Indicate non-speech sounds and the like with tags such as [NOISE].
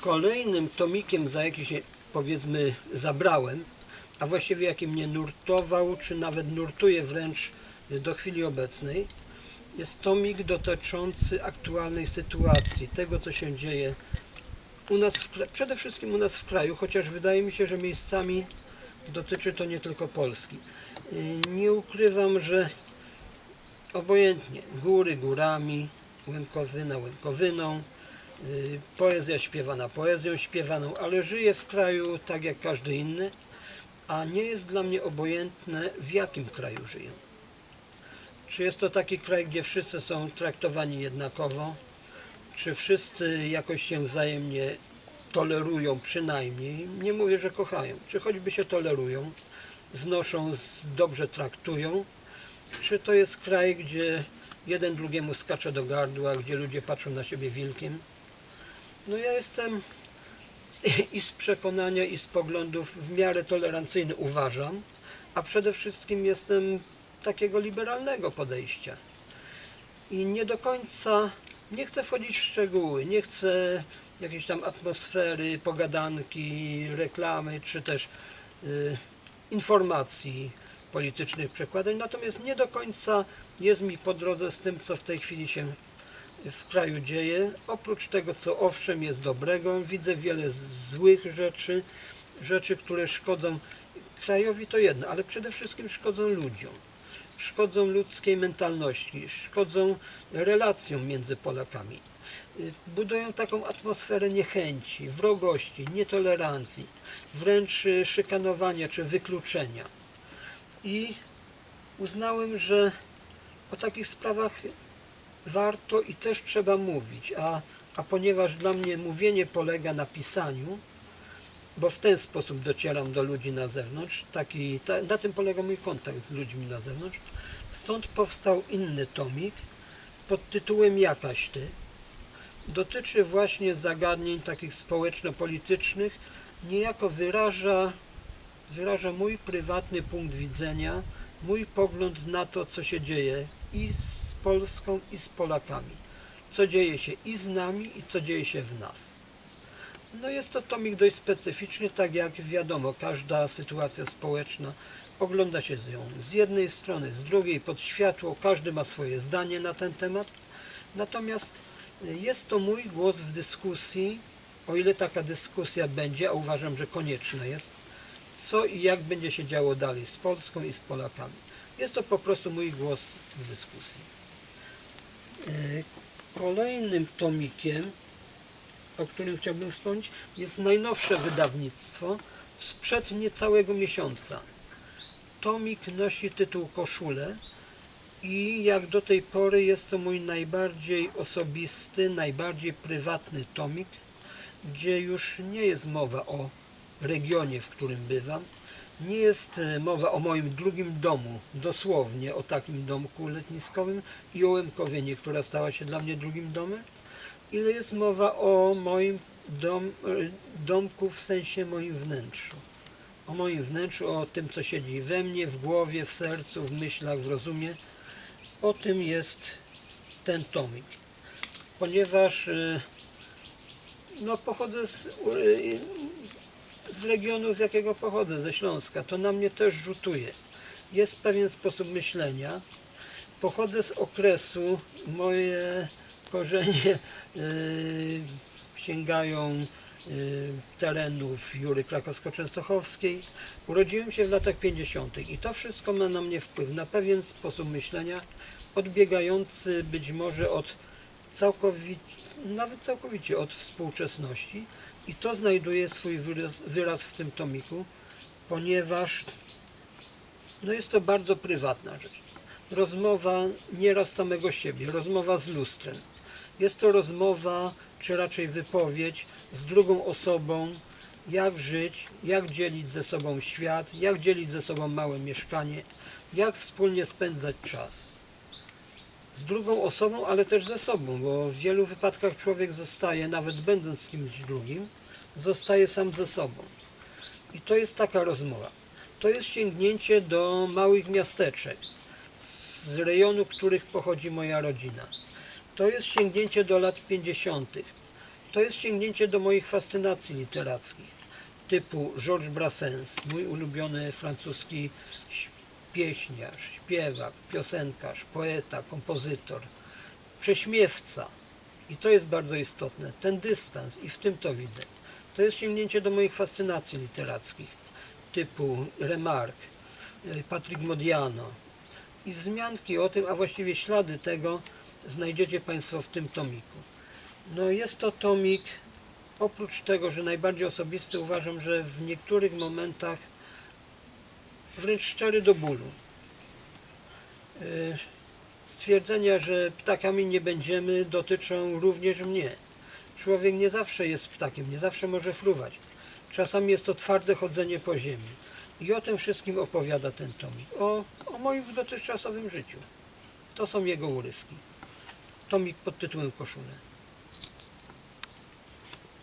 Kolejnym tomikiem, za jaki się powiedzmy zabrałem, a właściwie jaki mnie nurtował, czy nawet nurtuje wręcz do chwili obecnej, jest tomik dotyczący aktualnej sytuacji, tego co się dzieje u nas, w, przede wszystkim u nas w kraju, chociaż wydaje mi się, że miejscami dotyczy to nie tylko Polski. Nie ukrywam, że obojętnie, góry górami, łękowyna łękowyną, poezja śpiewana poezją śpiewaną, ale żyję w kraju tak jak każdy inny, a nie jest dla mnie obojętne w jakim kraju żyję. Czy jest to taki kraj, gdzie wszyscy są traktowani jednakowo, czy wszyscy jakoś się wzajemnie tolerują przynajmniej, nie mówię, że kochają, czy choćby się tolerują, znoszą, dobrze traktują, czy to jest kraj, gdzie jeden drugiemu skacze do gardła, gdzie ludzie patrzą na siebie wilkiem. No ja jestem i z przekonania, i z poglądów w miarę tolerancyjny uważam, a przede wszystkim jestem takiego liberalnego podejścia. I nie do końca nie chcę wchodzić w szczegóły, nie chcę jakiejś tam atmosfery, pogadanki, reklamy, czy też y, informacji politycznych przekładań, natomiast nie do końca jest mi po drodze z tym, co w tej chwili się w kraju dzieje. Oprócz tego, co owszem jest dobrego, widzę wiele złych rzeczy, rzeczy, które szkodzą krajowi to jedno, ale przede wszystkim szkodzą ludziom. Szkodzą ludzkiej mentalności, szkodzą relacjom między Polakami. Y, Budują taką atmosferę niechęci, wrogości, nietolerancji, wręcz y, szykanowania czy wykluczenia. I uznałem, że o takich sprawach warto i też trzeba mówić, a, a ponieważ dla mnie mówienie polega na pisaniu, bo w ten sposób docieram do ludzi na zewnątrz, taki, ta, na tym polega mój kontakt z ludźmi na zewnątrz, stąd powstał inny tomik pod tytułem Jakaś Ty. Dotyczy właśnie zagadnień takich społeczno-politycznych, niejako wyraża, wyraża mój prywatny punkt widzenia, mój pogląd na to, co się dzieje i z Polską, i z Polakami. Co dzieje się i z nami, i co dzieje się w nas. No jest to tomik dość specyficzny, tak jak wiadomo, każda sytuacja społeczna ogląda się z ją z jednej strony, z drugiej pod światło, każdy ma swoje zdanie na ten temat. Natomiast jest to mój głos w dyskusji, o ile taka dyskusja będzie, a uważam, że konieczna jest, co i jak będzie się działo dalej z Polską i z Polakami. Jest to po prostu mój głos w dyskusji. Y, Kolejnym tomikiem, o którym chciałbym wspomnieć, jest najnowsze wydawnictwo sprzed niecałego miesiąca. Tomik nosi tytuł Koszule i jak do tej pory jest to mój najbardziej osobisty, najbardziej prywatny tomik, gdzie już nie jest mowa o regionie, w którym bywam, nie jest e, mowa o moim drugim domu, dosłownie o takim domku letniskowym i o Łemkowynie, która stała się dla mnie drugim domem, ile jest mowa o moim dom, e, domku w sensie moim wnętrzu. O moim wnętrzu, o tym, co siedzi we mnie, w głowie, w sercu, w myślach, w rozumie. O tym jest ten tomik. Ponieważ e, no, pochodzę z, z regionu, z jakiego pochodzę, ze Śląska, to na mnie też rzutuje. Jest pewien sposób myślenia. Pochodzę z okresu, moje korzenie [LAUGHS] y, sięgają y, terenów Jury Krakowsko-Częstochowskiej. Urodziłem się w latach 50. i to wszystko ma na mnie wpływ, na pewien sposób myślenia, odbiegający być może od całkowicie, nawet całkowicie od współczesności i to znajduje swój wyraz, wyraz w tym tomiku, ponieważ no jest to bardzo prywatna rzecz. Rozmowa nieraz samego siebie, rozmowa z lustrem. Jest to rozmowa, czy raczej wypowiedź z drugą osobą, jak żyć, jak dzielić ze sobą świat, jak dzielić ze sobą małe mieszkanie, jak wspólnie spędzać czas. Z drugą osobą, ale też ze sobą, bo w wielu wypadkach człowiek zostaje, nawet będąc z kimś drugim, zostaje sam ze sobą. I to jest taka rozmowa. To jest sięgnięcie do małych miasteczek, z rejonu których pochodzi moja rodzina. To jest sięgnięcie do lat 50. to jest sięgnięcie do moich fascynacji literackich, typu Georges Brassens, mój ulubiony francuski pieśniarz, śpiewak, piosenkarz, poeta, kompozytor, prześmiewca. I to jest bardzo istotne, ten dystans i w tym to widzę. To jest sięgnięcie do moich fascynacji literackich, typu Remarque, Patrick Modiano i wzmianki o tym, a właściwie ślady tego znajdziecie Państwo w tym tomiku. No jest to tomik, oprócz tego, że najbardziej osobisty, uważam, że w niektórych momentach wręcz szczery do bólu. Y, Stwierdzenia, że ptakami nie będziemy, dotyczą również mnie. Człowiek nie zawsze jest ptakiem, nie zawsze może fruwać. Czasami jest to twarde chodzenie po ziemi. I o tym wszystkim opowiada ten tomik. O, o moim dotychczasowym życiu. To są jego urywki. Tomik pod tytułem Koszule.